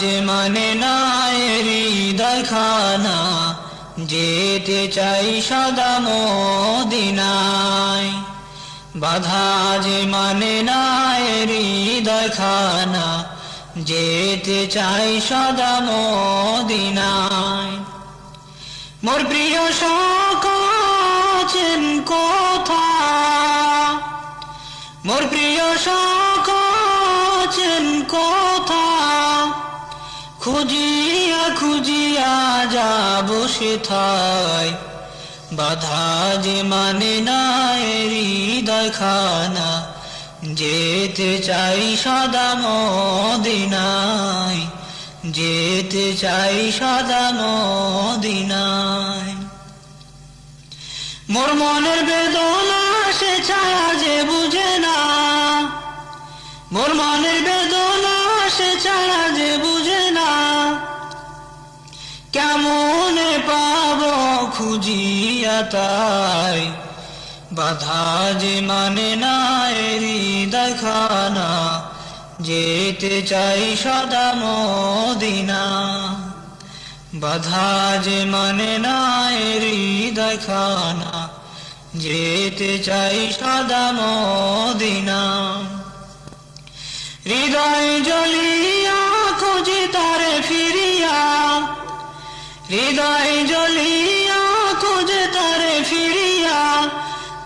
যে মানে না হৃদয় খানা যেতে চাই সদা মদিনায়। বাধা যে মানে না হৃদয় খানা যেতে চাই সদা মদিনায়। মোর প্রিয় সকছেন কোথা? মোর প্রিয় সকছেন কোথা খুঁজিয়া খুঁজিয়া যাব সেথায়। বাধা যে মানে নাই হৃদয় খানা, যেতে চাই সদা মদিনায়, যেতে চাই সদা মদিনায়। মোর মনের বেদনা সে ছায়া যে বুঝে না, মোর মনের বেদনা সে ছায়া যে বুঝে না কেমনে পাব খুঁজিয়া তাই? বাধা যে মানে না হৃদয় খানা যেতে চাই সদা মদিনা। বাধা যে মানে না হৃদয় খানা যেতে চাই সদা মদিনা। হৃদয় জ্বলিয়া হৃদয় জ্বলিয়া খোঁজে তারে ফিরিয়া,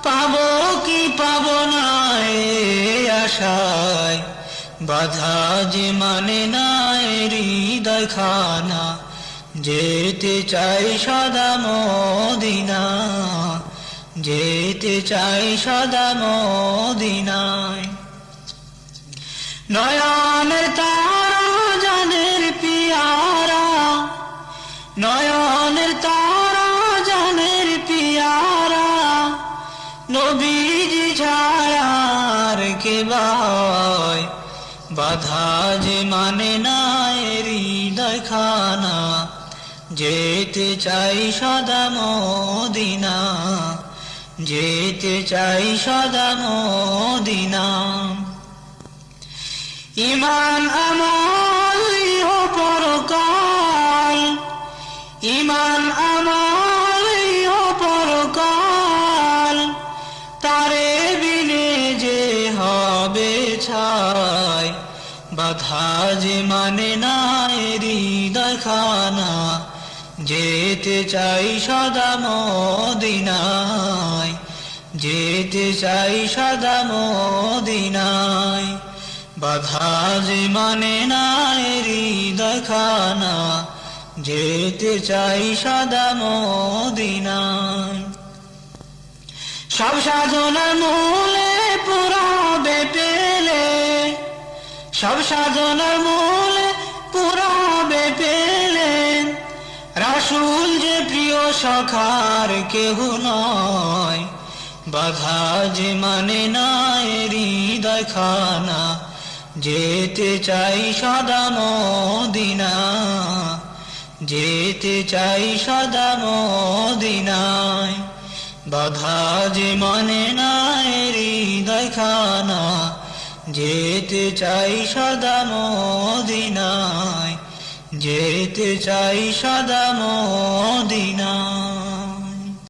পাবো কি পাবো না আশায়। বাধা যে মানে না হৃদয় খানা, যেতে চাই সদা মদিনা, যেতে চাই সদা মদিনায়। নয়নের নয়নের তারা, জানের পিয়ারা, নবীজি ছায়ার কে বায়? বাধা যে মানে নাই হৃদয় খানা, যেতে চাই সদা মদিনা, যেতে চাই সদা মদিনা। ইমান আমল ছাই বাধা যে মানে না হৃদয় খানা যেতে চাই সদা মদিনায়। যেতে চাই সদা মদিনায়। বাধা যে মানে না হৃদয় খানা যেতে চাই সদা মদিনায়। সব সাধনা মূলে পুরাবে পেলে সব সাধনার মূলে পুরাবে পেলেন। রাসুল যে প্রিয় সখার কেহ নয়। বাধা যে মানে নাই হৃদয় খানা। যেতে চাই সদা মদিনা। যেতে চাই সদা মদিনায়। বাধা যে মানে নাই হৃদয় খানা। যেতে চাই সদা মদিনায় যেতে চাই সদা মদিনায়।